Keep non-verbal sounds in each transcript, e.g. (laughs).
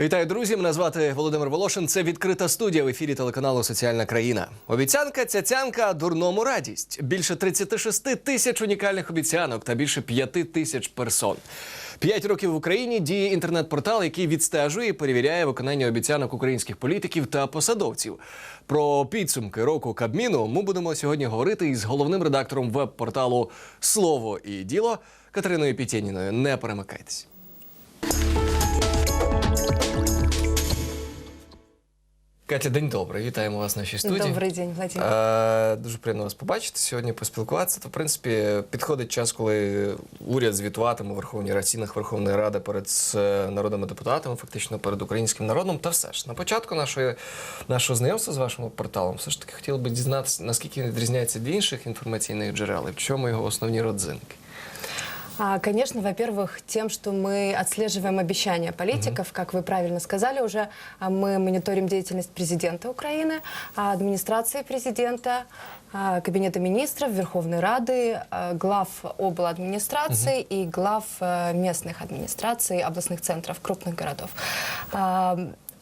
Вітаю, друзі! Мене звати Володимир Волошин. Це відкрита студія в ефірі телеканалу Соціальна країна. Обіцянка цяцянка дурному радість. Більше 36 тисяч унікальних обіцянок та більше 5 тисяч персон. П'ять років в Україні діє інтернет-портал, який відстежує і перевіряє виконання обіцянок українських політиків та посадовців. Про підсумки року Кабміну ми будемо сьогодні говорити із головним редактором веб-порталу Слово і діло Катериною Пітєніною. Не перемикайтесь. Катя, день добрий. Вітаємо вас в нашій студії. Добрий день, Владимир. Е, дуже приємно вас побачити сьогодні, поспілкуватися. То, в принципі, підходить час, коли уряд звітуватиме у Верховній Раді, стінах Верховної Ради перед е, народними депутатами, фактично перед українським народом. Та все ж на початку нашої нашого знайомства з вашим порталом, все ж таки хотіли би дізнатися, наскільки він відрізняється від інших інформаційних джерел і в чому його основні родзинки. А, Конечно, во-первых, тем, что мы отслеживаем обещания политиков, как вы правильно сказали уже, а, мы мониторим деятельность президента Украины, а, администрации президента, а, Кабинета министров, Верховной Рады, а, глав обладминистрации и глав э, местных администраций, областных центров крупных городов.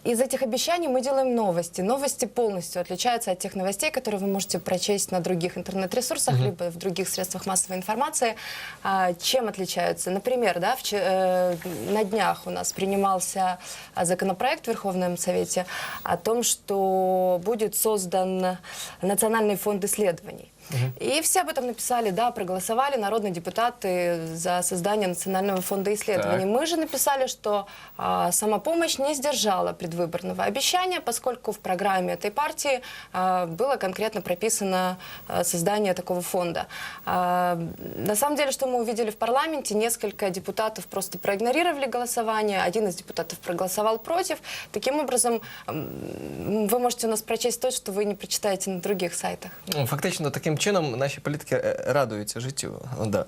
А, Из этих обещаний мы делаем новости. Новости полностью отличаются от тех новостей, которые вы можете прочесть на других интернет-ресурсах, либо в других средствах массовой информации. А, Чем отличаются? Например, да, вче- э, на днях у нас принимался а, законопроект в Верховном Совете о том, что будет создан Национальный фонд исследований. И все об этом написали, да, проголосовали народные депутаты за создание Национального фонда исследований. Так. Мы же написали, что а, самопомощь не сдержала предвыборного обещания, поскольку в программе этой партии а, было конкретно прописано а, создание такого фонда. А, на самом деле, что мы увидели в парламенте, несколько депутатов просто проигнорировали голосование, один из депутатов проголосовал против. Таким образом, вы можете у нас прочесть то, что вы не прочитаете на других сайтах. Ну, Фактично, таким чином наші політики е, радуються життю. О, Да.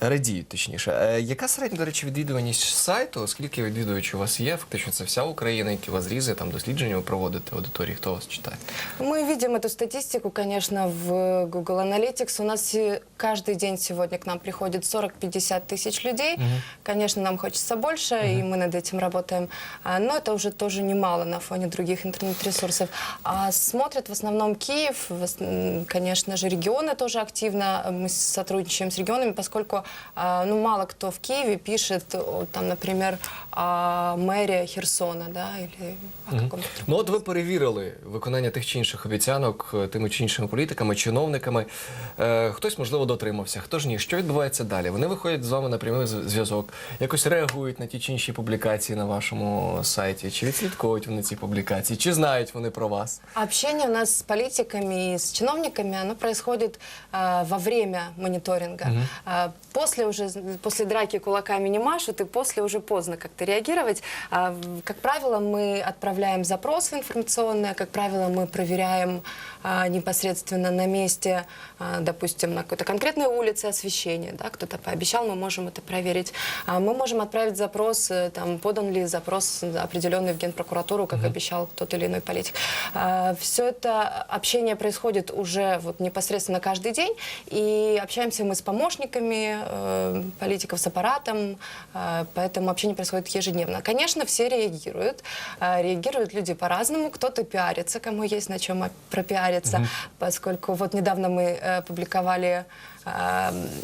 Радіють, точніше. Е, Яка середня, до речі, відвідуваність сайту? Скільки відвідувачів у вас є? Фактично, це вся Україна, які у вас зрізи, там дослідження ви проводите аудиторії, хто вас читає? Мы видим эту статистику, конечно, в Google Analytics. У нас э, каждый день сегодня к нам приходит 40-50 тысяч людей. Конечно, нам хочется больше, и мы над этим работаем. А, Но это уже тоже немало на фоне других интернет-ресурсов. А смотрят в основном Киев, в ос- м, конечно же, регионы тоже активно. Мы сотрудничаем с регионами, поскольку а, ну, мало кто в Киеве пишет, о, там, например, о мэре Херсона, да, или о каком-то Ну от ви перевірили виконання тих чи інших обіцянок е, тими чи іншими політиками, чиновниками. Е, хтось, можливо, дотримався, хто ж ні. Що відбувається далі? Вони виходять з вами на прямий з- зв'язок, якось реагують на ті чи інші публікації на вашому сайті, чи відслідковують вони ці публікації, чи знають вони про вас? Общение у нас с политиками и с чиновниками, оно происходит а, во время мониторинга. А, после уже, после драки кулаками не машут, и после уже поздно как-то реагировать. В- как правило, мы отправляем запросы информационные, как правило, мы проверяем а, непосредственно на месте, а, допустим, на какой-то конкретной улице освещение, да, кто-то пообещал, мы можем это проверить. А мы можем отправить запрос, э, там, подан ли запрос определенный в Генпрокуратуру, как обещал тот или иной политик. Все это общение происходит уже вот непосредственно каждый день, и общаемся мы с помощниками э, политиков, с аппаратом, э, поэтому общение происходит ежедневно. Конечно, все реагируют, э, реагируют люди по-разному, кто-то пиарится, кому есть на чем пропиариться, поскольку вот недавно мы э, публиковали э,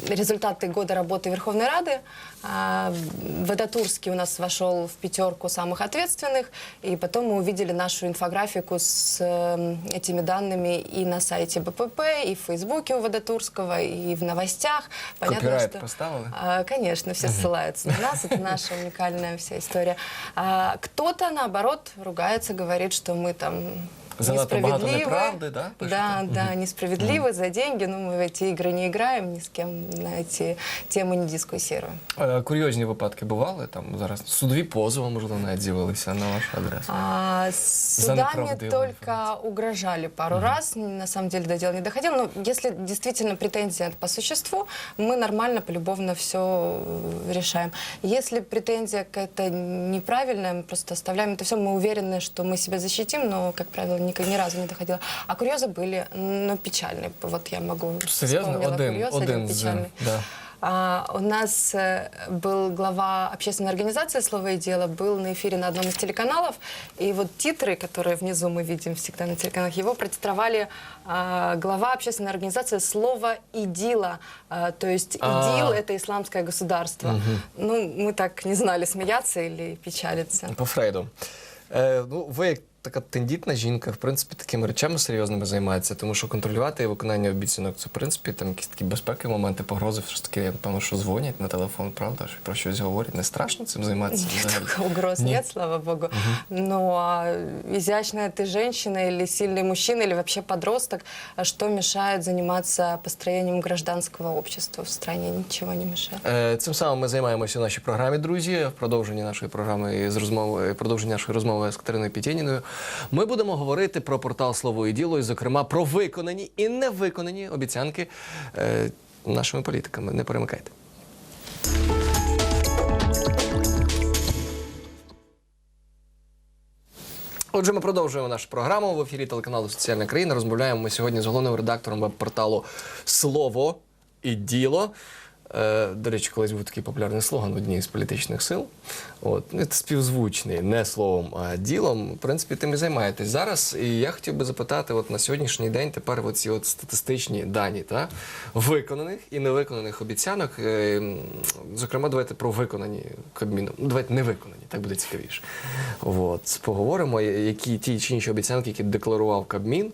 результаты года работы Верховной Рады. А, Водотурский у нас вошел в пятерку самых ответственных, и потом мы увидели нашу инфографику с э, этими данными и на сайте БПП, и в Фейсбуке у Водотурского, и в новостях. Копирайт поставили? А, Конечно, все ссылаются на нас, это наша (laughs) уникальная вся история. А, Кто-то, наоборот, ругается, говорит, что мы там Занадто багато несправедливы. неправди, да, пишете? Да, да, несправедливы за деньги, но мы в эти игры не играем, ни с кем на эти темы не дискуссируем. Е, Курйозні випадки бували там зараз. Судові позови, можливо, навіть з'явилися на вашу адресу. А, с За судами неправдивую только угрожали пару раз, на самом деле до дела не доходило. Но если действительно претензия по существу, мы нормально, полюбовно все решаем. Если претензия какая-то неправильная, мы просто оставляем это все. Мы уверены, что мы себя защитим, но, как правило, ни, ни разу не доходило. А курьезы были, но печальные. Вот я могу Серйозно? вспомнила Один, курьез, один з печальный. да. А, у нас э, был глава общественной организации «Слово и дело», был на эфире на одном из телеканалов, и вот титры, которые внизу мы видим всегда на телеканалах, его протестровали а, глава общественной организации «Слово и дело», А, то есть А. ИДИЛ — это исламское государство. Ну, мы так не знали, смеяться или печалиться. По Фрейду. Е, ну, ви як така тендітна жінка, в принципі, такими речами серйозними займається, тому що контролювати виконання обіцянок це, в принципі, там якісь такі безпекові моменти, погрози, все ж таки, напевно, що дзвонять на телефон, правда, що про щось говорять. Не страшно цим займатися? Никаких угроз Нет. нет, слава богу. Но а, изящная ты женщина или сильный мужчина или вообще подросток, что мешает заниматься построением гражданского общества в стране? Ничего не мешает. Е, Цим самим ми займаємося у нашій програмі, друзі. В продовженні нашої програми з розмови, продовження нашої розмови з Катериною Пітєніною. Ми будемо говорити про портал Слово і діло, і, зокрема, про виконані і невиконані обіцянки е, нашими політиками. Не перемикайте. Отже, ми продовжуємо нашу програму в ефірі телеканалу Соціальна країна. Розмовляємо ми сьогодні з головним редактором веб-порталу Слово і діло. Е, до речі, колись був такий популярний слоган в одній з політичних сил. От, ну, це співзвучний, не словом, а ділом. В принципі, тим і займаєтесь зараз. І я хотів би запитати, от на сьогоднішній день тепер оці от статистичні дані та, виконаних і невиконаних обіцянок. Е, зокрема, давайте про виконані Кабміном. Ну, давайте не виконані, так буде цікавіше. От, поговоримо, які ті чи інші обіцянки, які декларував Кабмін,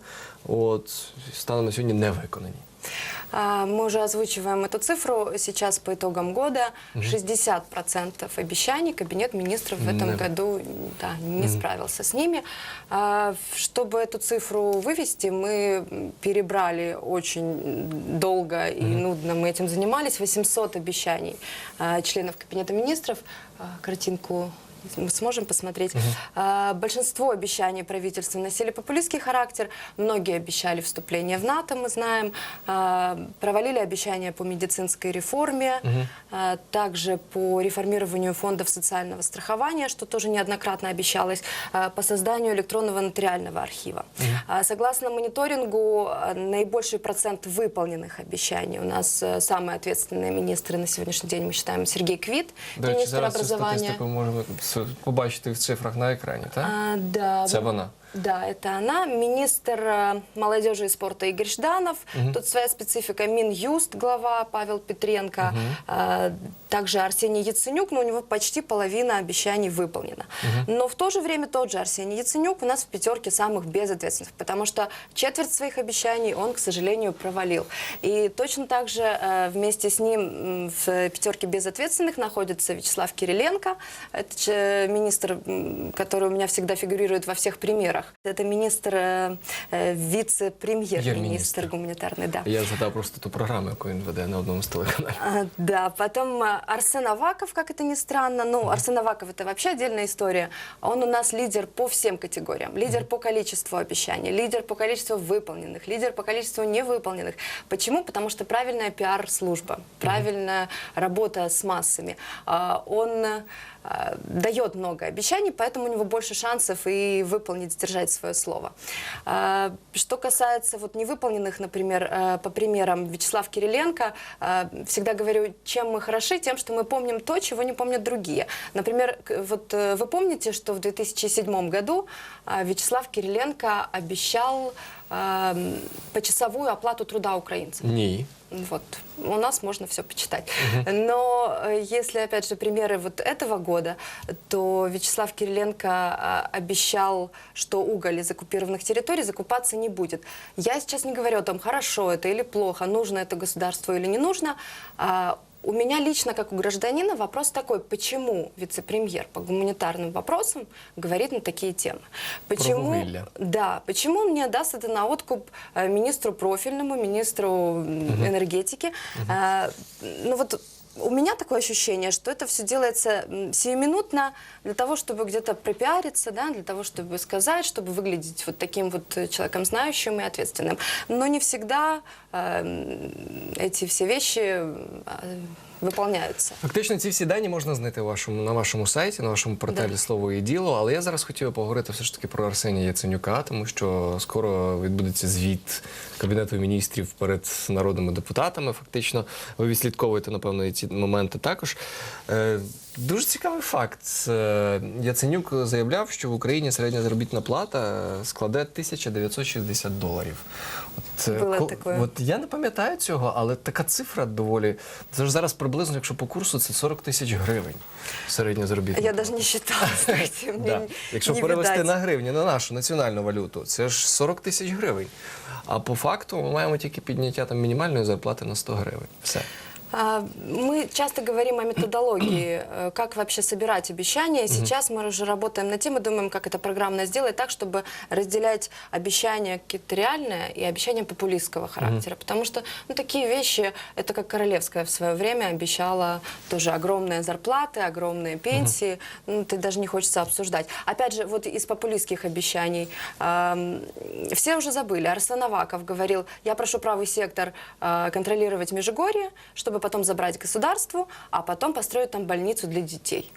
от, станом на сьогодні не виконані. А, Мы уже озвучиваем эту цифру. Сейчас по итогам года 60% обещаний Кабинет министров в этом Не- году да, не справился с ними. А, Чтобы эту цифру вывести, мы перебрали очень долго и нудно мы этим занимались. 800 обещаний а, членов Кабинета министров. А, Картинку мы сможем посмотреть. А, Большинство обещаний правительства носили популистский характер. Многие обещали вступление в НАТО, мы знаем. А, Провалили обещания по медицинской реформе, а, также по реформированию фондов социального страхования, что тоже неоднократно обещалось, а, по созданию электронного нотариального архива. А, Согласно мониторингу, а, наибольший процент выполненных обещаний у нас э, самые ответственные министры на сегодняшний день, мы считаем, Сергей Квит, речі, министр образования. статистику можемо с- побачити в цифрах на екрані, так? А, да. Це вона. Да, это она. Министр э, молодежи и спорта Игорь Жданов. Тут своя специфика. Минюст, глава Павел Петренко. А, также Арсений Яценюк, но у него почти половина обещаний выполнена. Но в то же время тот же Арсений Яценюк у нас в пятерке самых безответственных, потому что четверть своих обещаний он, к сожалению, провалил. И точно так же э, вместе с ним в пятерке безответственных находится Вячеслав Кириленко. Это министр, который у меня всегда фигурирует во всех примерах. Это министр, э, э, вице-премьер-министр Прем'єр-міністр. гуманитарный, да. Я згадав просто ту програму, яку він веде на одному з телеканалів. А, Да, потом а, Арсен Аваков, как это ни странно. Ну, Арсен Аваков это вообще отдельная история. Он у нас лидер по всем категориям. Лидер по количеству обещаний, лидер по количеству выполненных, лидер по количеству невыполненных. Почему? Потому что правильная пиар-служба, правильная работа с массами. А, Он а, дает много обещаний, поэтому у него больше шансов и выполнить, сдержать свое слово. А, Что касается вот невыполненных, например, э, по примерам Вячеслав Кириленко, э, всегда говорю, чем мы хороши, тем, что мы помним то, чего не помнят другие. Например, к- вот э, вы помните, что в 2007 году э, Вячеслав Кириленко обещал э, почасовую оплату труда украинцам. Ні. Вот, у нас можно все почитать. Но э, если, опять же, примеры вот этого года, то Вячеслав Кириленко а, обещал, что уголь из оккупированных территорий закупаться не будет. Я сейчас не говорю о том, хорошо это или плохо, нужно это государству или не нужно. А, У меня лично, как у гражданина, вопрос такой, почему вице-премьер по гуманитарным вопросам говорит на такие темы? Почему, вугілля. да, почему он не даст это на откуп э, министру профильному, министру м, энергетики? А, ну вот у меня такое ощущение, что это все делается м, сиюминутно для того, чтобы где-то пропиариться, да, для того, чтобы сказать, чтобы выглядеть вот таким вот э, человеком знающим и ответственным. Но не всегда э, м, эти все вещи выполняются. Фактично, ці всі дані можна знайти вашому, на вашому сайті, на вашому порталі Да. Слово і діло. Але я зараз хотів поговорити все ж таки про Арсенія Яценюка, тому що скоро відбудеться звіт Кабінету міністрів перед народними депутатами. Фактично, ви відслідковуєте, напевно, і ці моменти також. Дуже цікавий факт. Е, Яценюк заявляв, що в Україні середня заробітна плата складе 1960 доларів. От, е, ко- От я не пам'ятаю цього, але така цифра доволі. Це ж зараз приблизно, якщо по курсу, це 40 тисяч гривень. Середня заробітна. Я даже не (laughs) не- Якщо перевести на гривні, на нашу національну валюту, це ж 40 тисяч гривень. А по факту ми маємо тільки підняття там мінімальної зарплати на 100 гривень. Все. А, Мы часто говорим о методологии, э, как вообще собирать обещания. Сейчас мы уже работаем над тем и думаем, как это программно сделать так, чтобы разделять обещания какие-то реальные и обещания популистского характера. Потому что ну, такие вещи, это как Королевская в свое время обещала тоже огромные зарплаты, огромные пенсии. Ну, это даже не хочется обсуждать. Опять же, вот из популистских обещаний. все уже забыли. Арсен Аваков говорил, я прошу правый сектор э, контролировать Межигорье, чтобы потом забрать государству, а потом построить там больницу для детей.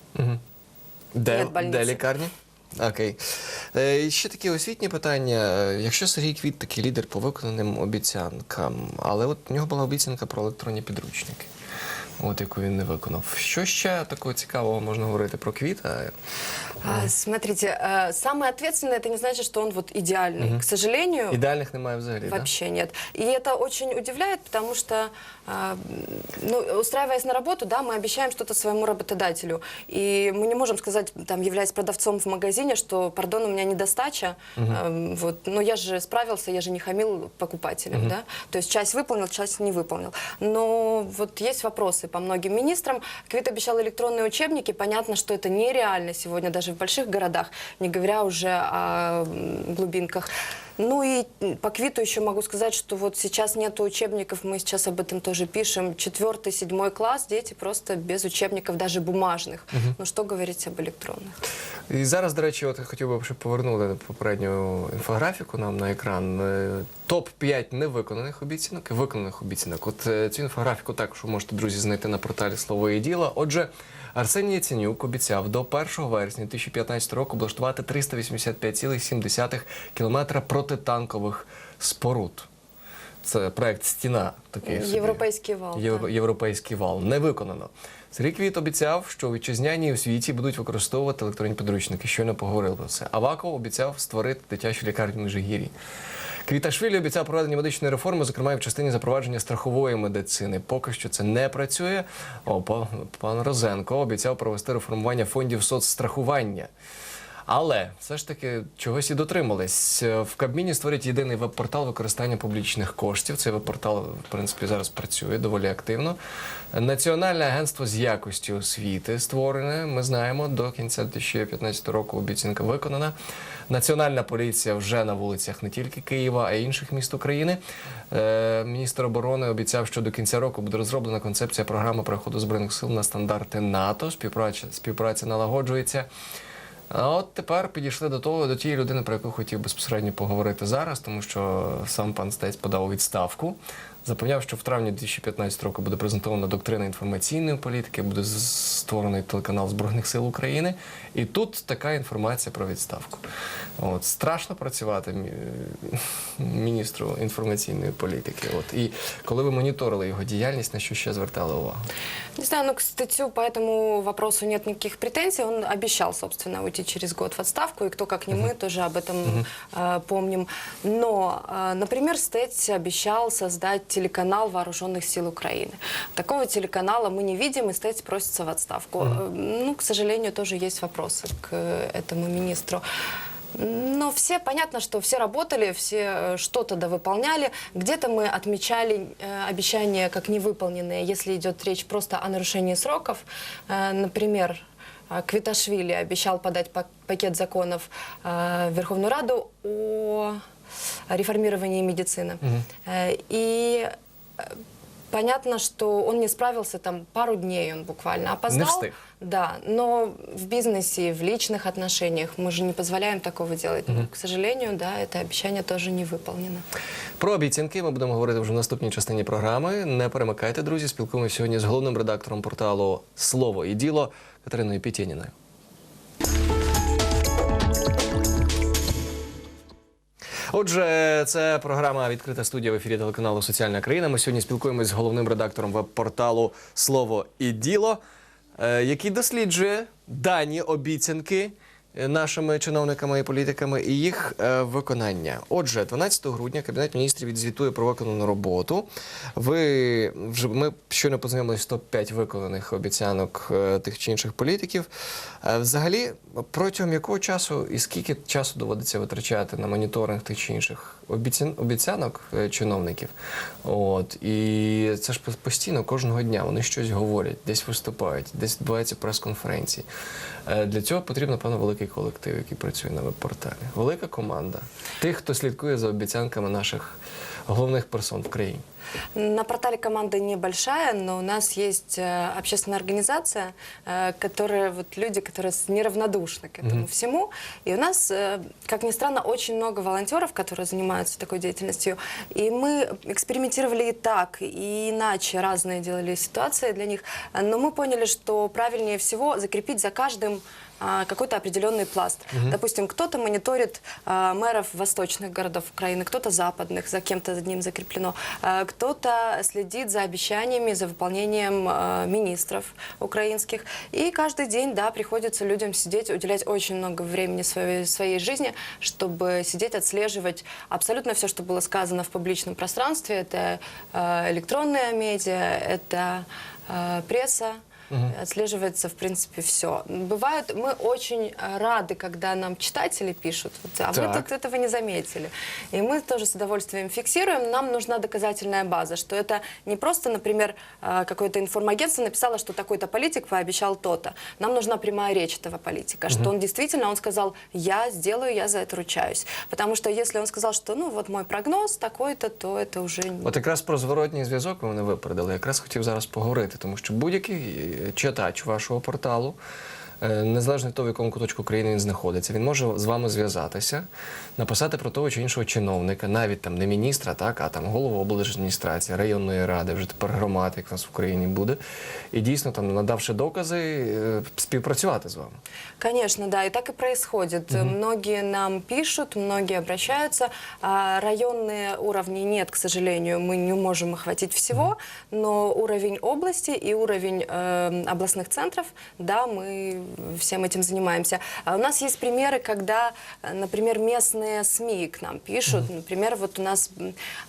Де, Нет больниці. де лікарні? Окей. Е, ще таке освітнє питання. Е, Якщо Сергій Квіт такий лідер по виконаним обіцянкам, але от у нього була обіцянка про електронні підручники, от яку він не виконав. Що ще такого цікавого можна говорити про Квіта? А, смотрите, э, самое ответственное, это не значит, что он вот идеальный. К сожалению, Ідеальних немає взагалі. да? Вообще нет. И это очень удивляет, потому что, а, ну, устраиваясь на работу, да, мы обещаем что-то своему работодателю. И мы не можем сказать, там, являясь продавцом в магазине, что, пардон, у меня недостача. а, вот, но я же справился, я же не хамил покупателям, да. То есть часть выполнил, часть не выполнил. Но вот есть вопросы по многим министрам. Квит обещал электронные учебники. Понятно, что это нереально сегодня даже в больших городах, не говоря уже о м, глубинках. Ну и по Квиту еще могу сказать, что вот сейчас нет учебников, мы сейчас об этом тоже пишем. Четвертый, седьмой класс, дети просто без учебников, даже бумажных. Ну что говорить об электронных? І зараз, до речі, от хотів би, щоб повернули попередню інфографіку нам на екран. Е, Топ-5 невиконаних обіцянок і виконаних обіцянок. От е, цю інфографіку також ви можете, друзі, знайти на порталі Слово і діло. Отже, Арсеній Яценюк обіцяв до 1 вересня 2015 року облаштувати 385,7 кілометра протитанкових споруд. Це проект Стіна такий. собі. Європейський вал, Єв- Європейський вал. Не виконано. Сергій Квіт обіцяв, що вітчизняні у світі будуть використовувати електронні підручники. Щойно поговорили про це. Аваков обіцяв створити дитячу лікарню в Межигір'ї. Квіташвілі обіцяв проведення медичної реформи, зокрема і в частині запровадження страхової медицини. Поки що це не працює. О, пан Розенко обіцяв провести реформування фондів соцстрахування. Але все ж таки чогось і дотримались. В Кабміні створять єдиний веб-портал використання публічних коштів. Цей веб-портал, в принципі, зараз працює доволі активно. Національне агентство з якості освіти створене. Ми знаємо, до кінця 2015 року обіцянка виконана. Національна поліція вже на вулицях не тільки Києва, а й інших міст України. Е, Міністр оборони обіцяв, що до кінця року буде розроблена концепція програми переходу збройних сил на стандарти НАТО. Співпраця, співпраця налагоджується. А от тепер підійшли до того, до тієї людини, про яку хотів безпосередньо поговорити зараз, тому що сам пан Стець подав відставку Запевняв, що в травні 2015 року буде презентована доктрина інформаційної політики, буде з- створений телеканал Збройних сил України. І тут така інформація про відставку. От страшно працювати мі- міністру інформаційної політики. От і коли ви моніторили його діяльність, на що ще звертали увагу? Не знаю, ну, к Статью по этому вопросу нет никаких претензий. Он обещал, собственно, уйти через год в отставку, и кто, как не мы, тоже об этом э, помним. Но, э, например, Стеть обещал создать телеканал Вооруженных сил Украины. Такого телеканала мы не видим, и Стеть просится в отставку. Э, Ну, к сожалению, тоже есть вопросы к э, этому министру. Но все, понятно, что все работали, все э, что-то довыполняли. Где-то мы отмечали э, обещания как невыполненные, если идет речь просто о нарушении сроков. Э, например, Квиташвили обещал подать пак- пакет законов э, в Верховную Раду о реформировании медицины. Э, и э, Понятно, что он не справился там пару дней, он буквально опоздал. встиг. Да, но в бизнесе, в личных отношениях мы же не позволяем такого делать. Но, к сожалению, да, это обещание тоже не выполнено. Про обіцянки ми будемо говорити вже в наступній частині програми. Не перемикайте, друзі. Спілкуємося сьогодні з головним редактором порталу Слово і діло Катериною Пітєніною. Отже, це програма Відкрита студія в ефірі телеканалу Соціальна країна. Ми сьогодні спілкуємося з головним редактором веб-порталу Слово і діло, е, який досліджує дані обіцянки нашими чиновниками і політиками і їх е, виконання. Отже, 12 грудня Кабінет міністрів відзвітує про виконану роботу. Ви вже ми щойно познайомилися з топ-5 виконаних обіцянок е, тих чи інших політиків. Е, Взагалі, протягом якого часу і скільки часу доводиться витрачати на моніторинг тих чи інших обіцян, обіцянок е, чиновників? От і це ж постійно кожного дня вони щось говорять, десь виступають, десь відбуваються прес-конференції. Е, Для цього потрібно, певно, великий колектив, який працює на веб-порталі. Велика команда тих, хто слідкує за обіцянками наших головних персон в країні. На портале команда небольшая, но у нас есть э, общественная организация, э, которая вот люди, которые с- неравнодушны к этому всему. И у нас, э, как ни странно, очень много волонтеров, которые занимаются такой деятельностью. И мы экспериментировали и так, и иначе разные делали ситуации для них. Э, Но мы поняли, что правильнее всего закрепить за каждым а, какой-то определенный пласт. Допустим, кто-то мониторит а, мэров восточных городов Украины, кто-то западных, за кем-то за ним закреплено, а, кто-то следит за обещаниями, за выполнением а, министров украинских. И каждый день, да, приходится людям сидеть, уделять очень много времени своей, своей жизни, чтобы сидеть, отслеживать абсолютно все, что было сказано в публичном пространстве. Это а, электронная медиа, это а, пресса, отслеживается, в принципе, все. Бывает, мы очень э, рады, когда нам читатели пишут, вот, а вы Так. тут этого не заметили. И мы тоже с удовольствием фиксируем. Нам нужна доказательная база, что это не просто, например, э, какое-то информагентство написало, что такой-то политик пообещал то-то. Нам нужна прямая речь этого политика, что он действительно, он сказал, я сделаю, я за это ручаюсь. Потому что если он сказал, что, ну, вот мой прогноз такой-то, то это уже... От якраз про зворотній зв'язок ви мене випередили. Якраз хотів зараз поговорити, тому що будь-який е, читач вашого порталу, незалежно від того, в якому куточку країни він знаходиться, він може з вами зв'язатися, написати про того чи іншого чиновника, навіть там не міністра, так, а там голову облдержадміністрації, районної ради, вже тепер громад, як в нас в Україні буде, і дійсно там, надавши докази, е, співпрацювати з вами. Конечно, да, и так и происходит. Многие нам пишут, многие обращаются. А районные уровни нет, к сожалению, мы не можем охватить всего, но уровень области и уровень э, областных центров, да, мы Всем этим занимаемся. А у нас есть примеры, когда, э, например, местные СМИ к нам пишут. Например, вот у нас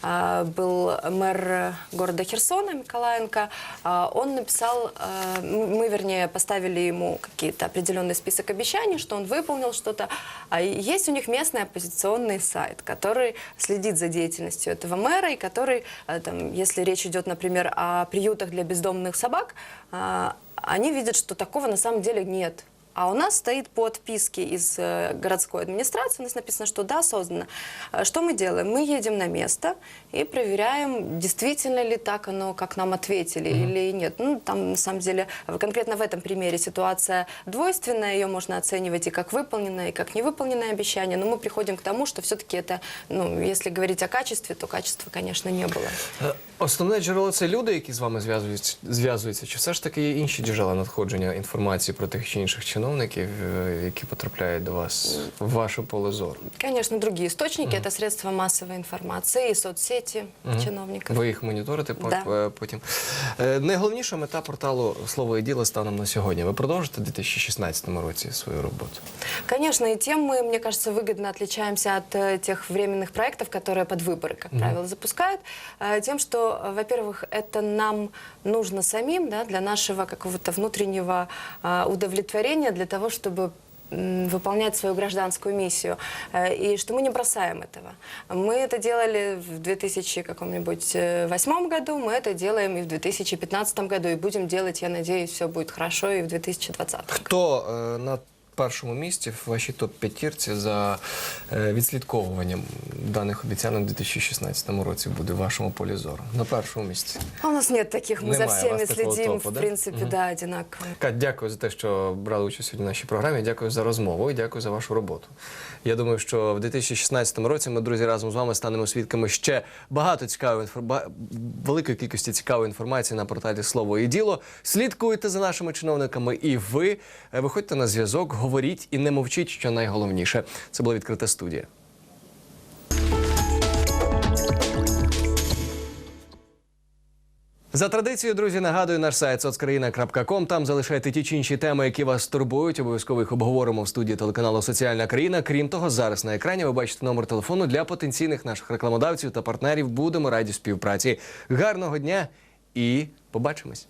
а, был мэр города Херсона Николаенко, а, он написал, а, мы, вернее, поставили ему какие-то определенный список обещаний, что он выполнил что-то. А есть у них местный оппозиционный сайт, который следит за деятельностью этого мэра, и который, а, там, если речь идет, например, о приютах для бездомных собак, а, они видят, что такого на самом деле нет. А у нас стоит по отписке из э, городской администрации, у нас написано, что да, создано. Э, Что мы делаем? Мы едем на место и проверяем, действительно ли так оно, как нам ответили, или нет. Ну, там, на самом деле, в- конкретно в этом примере ситуация двойственная, ее можно оценивать и как выполненное, и как невыполненное обещание, но мы приходим к тому, что все-таки это, ну, если говорить о качестве, то качества, конечно, не было. Е, Основне джерело це люди, які з вами зв'язуються, зв'язуються, чи все ж таки є інші джерела надходження інформації про тих чи інших чиновників, е, які потрапляють до вас в ваше поле зору? Конечно, другие источники это средства массовой информации и соцсети чиновников. Ви їх моніторите по- Да. е, потім. Е, Найголовніша мета порталу Слово і діло станом на сьогодні. Ви продовжите у 2016 році свою роботу. Конечно, и тем мы, мне кажется, выгодно отличаемся от э, тех временных проектов, которые под выборы, как правило, запускают, э, тем, что, э, во-первых, это нам нужно самим, да, для нашего какого-то внутреннего э, удовлетворения, для того, чтобы м, выполнять свою гражданскую миссию, э, и что мы не бросаем этого. Мы это делали в 2008 году, мы это делаем и в 2015 году, и будем делать, я надеюсь, все будет хорошо и в 2020. Хто е, на першому місці в вашій топ-п'ятірці за е, відслідковуванням даних обіцянок у 2016 році буде в вашому полі зору. На першому місці. А у нас нет таких, мы за Немає следим, топу, в да? да, одинаково. Кать, дякую за те, що брали участь сьогодні в нашій програмі. Дякую за розмову і дякую за вашу роботу. Я думаю, що в 2016 році ми, друзі, разом з вами станемо свідками ще багато цікавої великої кількості цікавої інформації на порталі Слово і діло. Слідкуйте за нашими чиновниками, і ви е, виходьте на зв'язок, говоріть і не мовчіть, що найголовніше. Це була відкрита студія. За традицією, друзі, нагадую наш сайт соцкраїна.ком. Там залишайте ті чи інші теми, які вас турбують. Обов'язково їх обговоримо в студії телеканалу Соціальна країна. Крім того, зараз на екрані ви бачите номер телефону для потенційних наших рекламодавців та партнерів. Будемо раді співпраці. Гарного дня і побачимось.